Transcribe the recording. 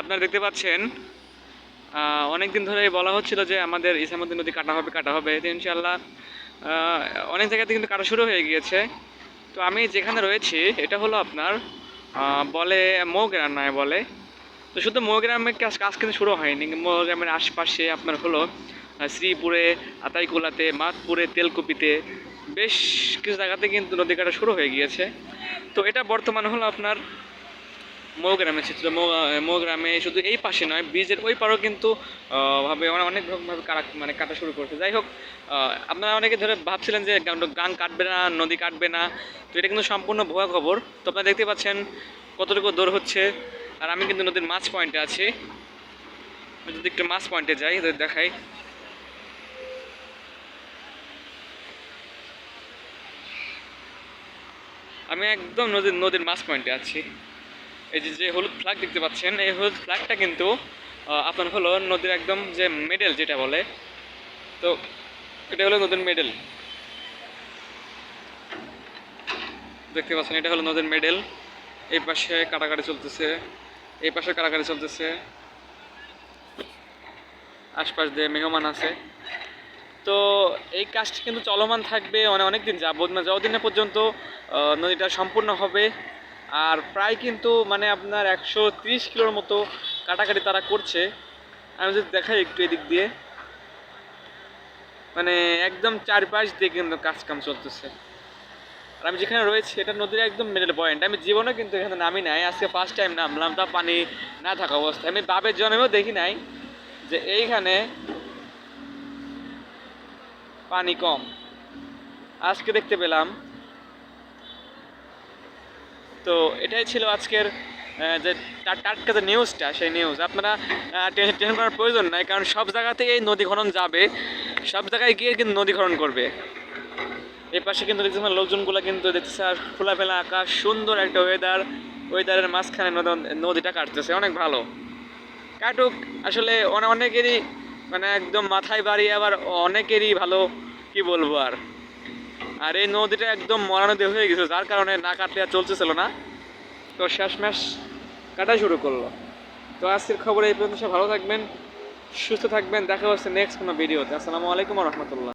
আপনারা দেখতে পাচ্ছেন অনেক দিন ধরে বলা হচ্ছিল যে আমাদের ইসামুদ্দিন নদী কাটা হবে কাটা হবে। তো ইনশাল্লাহ অনেক জায়গাতে কিন্তু কাটা শুরু হয়ে গিয়েছে। তো আমি যেখানে রয়েছি, এটা হলো আপনার বলে মৌগ্রাম নয় বলে। তো শুধু মৌগ্রামে কাজ কাজ কিন্তু শুরু হয়নি। মৌগ্রামের আশপাশে আপনার হলো শ্রীপুরে, আতাইকুলাতে, মাতপুরে, তেলকুপিতে বেশ কিছু জায়গাতে কিন্তু নদী কাটা শুরু হয়ে গিয়েছে। তো এটা বর্তমানে হলো আপনার মৌগ্রামে চিত্র মৌগ্রামে শুধু এই পাশে নয়, ব্রিজের ওই পারও কিন্তু ভাবে অনে- অনেক রকমভাবে কাটা মানে কাটা শুরু করছে। যাই হোক আপনারা অনেকে ধরে ভাবছিলেন যে গান- কাটবে না, নদী কাটবে না, তো এটা কিন্তু সম্পূর্ণ ভুয়া খবর। তো আপনারা দেখতে পাচ্ছেন কতটুকু দৌড় হচ্ছে, আর আমি কিন্তু নদীর মাছ পয়েন্টে আছি। যদি একটু মাছ পয়েন্টে যাই দেখাই। আমি একদম নদীর নদীর মাছ পয়েন্টে আছি। এই যে যে হলুদ ফ্ল্যাগ দেখতে পাচ্ছেন, এই হলুদ ফ্ল্যাগটা কিন্তু আপনার হলো নদীর একদম যে মেডেল যেটা বলে, তো এটা হলো নদীর মেডেল দেখতে পাচ্ছেন, এটা হলো নদীর মেডেল এই পাশে কাটাকাটি চলতেছে, এই পাশে কাটাকাটি চলতেছে। আশপাশ দিয়ে মেহমান আছে। তো এই কাজটি কিন্তু চলমান থাকবে মানে অনেক দিন যাবত না যতদিন পর্যন্ত নদীটা সম্পূর্ণ হবে আর প্রায় কিন্তু মানে আপনার একশো তিরিশ কিলোর মতো কাটাকাটি তারা করছে। আমি যদি দেখাই একটু এদিক দিয়ে। মানে একদম চারপাশ দিয়ে কিন্তু কাজ কাম চলতেছে। আর আমি যেখানে রয়েছি, এটা নদীর একদম মিডল পয়েন্ট আমি জীবনে কিন্তু এখানে নামি নাই। আজকে ফার্স্ট টাইম নামলাম, তা পানি না থাকা অবস্থায়। আমি বাপের জন্মেও দেখি নাই যে এইখানে পানি কম। আজকে দেখতে পেলাম তো এটাই ছিল আজকের যে টাটকা যে নিউজটা সেই নিউজ আপনারা টেনশন টেনশন করার প্রয়োজন নাই, কারণ সব জায়গাতে এই নদী খনন যাবে। সব জায়গায় গিয়ে কিন্তু নদী খনন করবে। এই পাশে কিন্তু দেখতেছেন লোকজনগুলো কিন্তু দেখতেছে আর খোলাফেলা আকাশ, সুন্দর একটা ওয়েদার ওয়েদারের মাঝখানে নদ- নদীটা কাটতেছে, অনেক ভালো। কাটুক, আসলে অনেকেরই মানে একদম মাথায় বাড়ি আবার অনেকেরই ভালো, কি বলব আর। আর এই নদীটা একদম মরা নদী হয়ে গেছে, যার কারণে না কাটলে আর চলতেছিল না। তো শেষমেশ কাটাই শুরু করল। তো আজকের খবর এই পর্যন্ত সব ভালো থাকবেন, সুস্থ থাকবেন, দেখা হচ্ছে নেক্সট কোনো ভিডিওতে। আসসালামু আলাইকুম রহমতুল্লাহ।